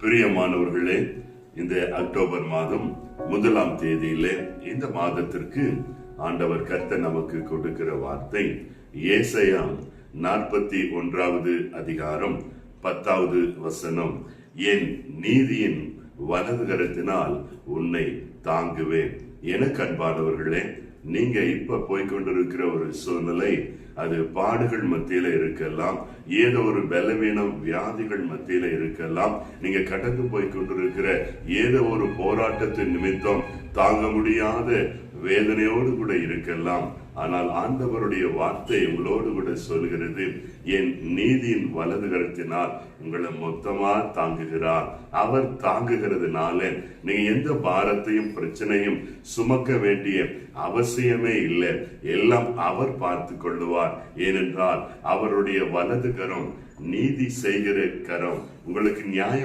பிரியமானவர்களே இந்த அக்டோபர் மாதம் முதலாம் தேதியிலே இந்த மாதத்திற்கு ஆண்டவர் கர்த்த நமக்கு கொடுக்கிற வார்த்தை ஏசையா நாற்பத்தி ஒன்றாவது அதிகாரம் பத்தாவது வசனம் என் நீதியின் வலது கரத்தினால் உன்னை தாங்குவேன். எனக்கு அன்பானவர்களே நீங்க இப்ப போய்கொண்டிருக்கிற ஒரு சூழ்நிலை அது பாடுகள் மத்தியில இருக்கலாம் ஏதோ ஒரு பலவீனம் வியாதிகள் மத்தியில இருக்கலாம். நீங்க கடந்து போய் கொண்டிருக்கிற ஏதோ ஒரு போராட்டத்தின் நிமித்தம் தாங்க முடியாத வேதனையோடு கூட இருக்கலாம். ஆனால் ஆண்டவருடைய வார்த்தை உங்களோடு கூட சொல்கிறது என் நீதியின் வலது கருத்தினால் உங்களை மொத்தமா தாங்குகிறார். அவர் தாங்குகிறதுனால நீங்க எந்த பாரத்தையும் பிரச்சனையும் சுமக்க வேண்டிய அவசியமே இல்லை. எல்லாம் அவர் பார்த்து கொள்ளுவார். ஏனென்றால் அவருடைய வலது கரம் நீதி செய்கிற கரம். உங்களுக்கு நியாயம்